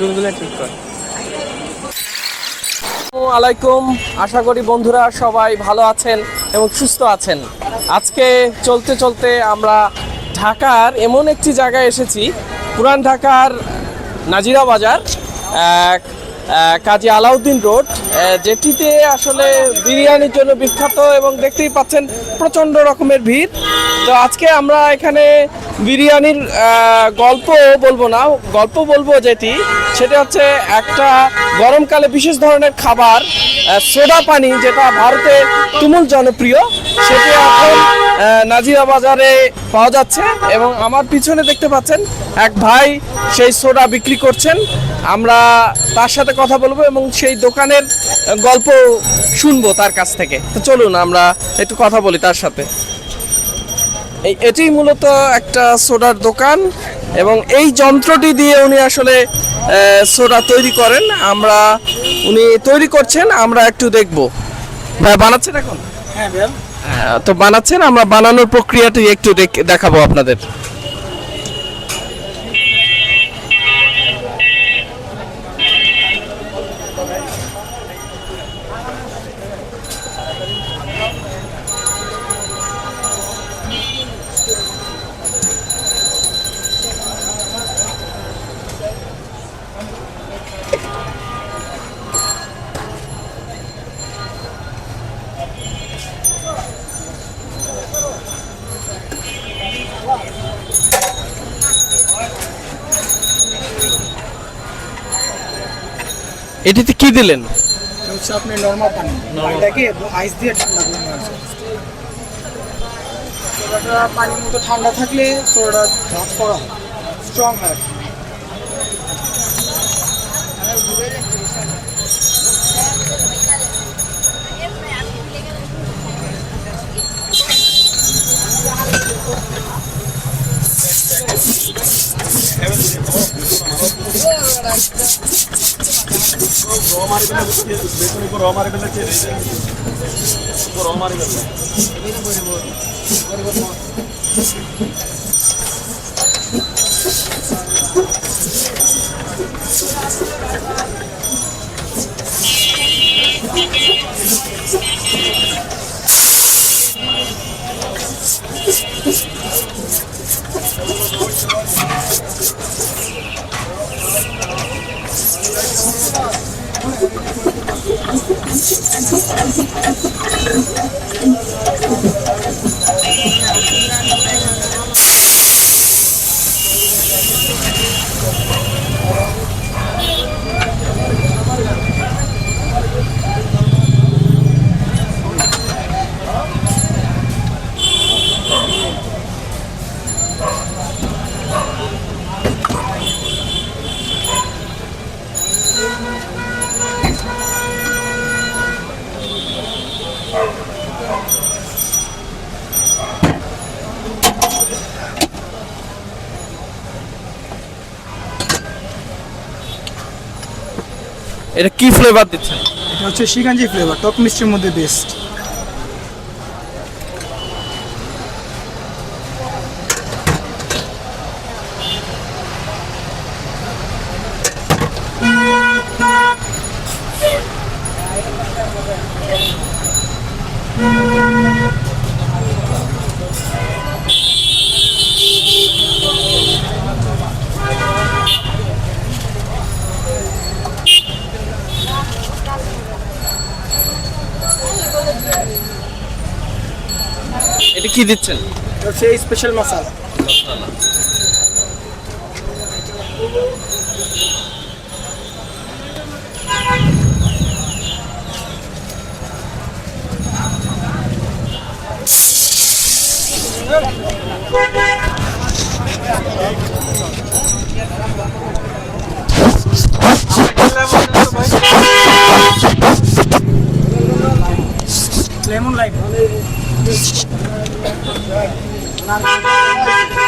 চুলগুলো ঠিক কর। আলাইকুম। আশা করি বন্ধুরা সবাই ভালো আছেন এবং সুস্থ আছেন। আজকে চলতে চলতে আমরা ঢাকার এমন একটি জায়গায় এসেছি, পুরান ঢাকার নাজিরা বাজার কাজী আলাউদ্দিন রোড যেটিতে আসলে বিরিয়ানির জন্য বিখ্যাত এবং দেখতেই পাচ্ছেন প্রচণ্ড রকমের ভিড়। তো আজকে আমরা এখানে বিরিয়ানির গল্প বলব না, গল্প বলব যেটি, সেটা হচ্ছে একটা গরমকালে বিশেষ ধরনের খাবার সোডা পানি যেটা ভারতে তুমুল জনপ্রিয়, সেটি এখন নাজিরা বাজারে পাওয়া যাচ্ছে এবং আমার পিছনে দেখতে পাচ্ছেন এক ভাই সেই সোডা বিক্রি করছেন। আমরা তার সাথে কথা বলব এবং সেই দোকানের গল্প শুনব তার কাছ থেকে। তো চলুন আমরা একটু কথা বলি তার সাথে। এই এটি মূলত একটা সোডার দোকান এবং এই যন্ত্রটি দিয়ে উনি আসলে সোডা তৈরি করেন। আমরা উনি তৈরি করছেন আমরা একটু দেখব। ভাই বানাচ্ছেন এখন? হ্যাঁ ভাইয়া। তো বানাচ্ছেন আমরা বানানোর প্রক্রিয়াটি একটু দেখ- দেখাবো আপনাদের। এটিতে কি দিলেন? হচ্ছে আপনি নর্মাল পানি। এটাকে আইস দিয়ে ঠান্ডা করে নেওয়া হয়েছে। সোডাটা পানির মতো ঠান্ডা থাকলে সোডাটা ঝাঁজ করা স্ট্রং হয়। રો મારી બેલા છે બેસન ઉપર રો મારી બેલા છે ઉપર રો મારી બેલા એને બોરી બોરી બોરી બોરી Thank you. I'm sorry. এটা কি ফ্লেভার দিচ্ছেন? এটা হচ্ছে শিকাঞ্জি ফ্লেভার টক মিষ্টির মধ্যে বেস্ট এটা কি দিচ্ছেন? হচ্ছে স্পেশাল মশলা লেমন লাইম Thank you.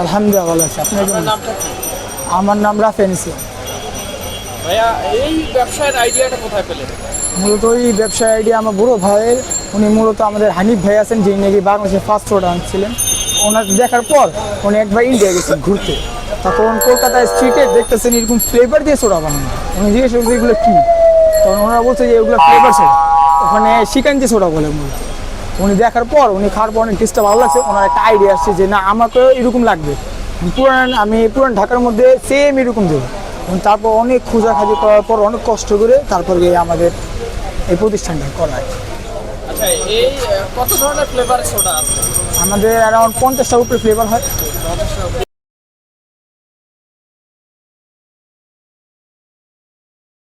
আলহামদুলিল্লাহ ভালো আছে। আপনার কেমন? আমার নাম রাফেন ইসলাম। ভাইয়া এই ব্যবসায়ের আইডিয়াটা কোথায় পেলেন? মূলত এই ব্যবসা আইডিয়া আমার বড় ভাইয়ের উনি মূলত আমাদের হানিফ ভাই আছেন যিনি নাকি বাংলাদেশে ফার্স্ট ফোর্ড আনছিলেন। ওনার দেখার পর উনি একবার ইন্ডিয়া গেছেন ঘুরতে। তখন কলকাতায় স্ট্রিটে দেখতেছেন এরকম ফ্লেভার দিয়ে সোডা বানানো। উনি জিজ্ঞেস করছে এগুলো কী? তখন ওনারা বলছে যে এগুলো ফ্লেভার সোডা ওখানে শিকাঞ্জি সোডা বলে মূলত। উনি দেখার পর উনি খাওয়ার পর অনেক টেস্টটা ভালো লাগছে। ওনার একটা আইডিয়া আসছে যে না আমাকেও এরকম লাগবে। পুরান আমি পুরান ঢাকার মধ্যে সেম এরকম দেবো। তারপর অনেক খোঁজাখাজি করার পর অনেক কষ্ট করে তারপর গিয়ে আমাদের এই প্রতিষ্ঠানটা করা হয় আচ্ছা আমাদের অ্যারাউন্ড পঞ্চাশটার উপরে ফ্লেভার হয়।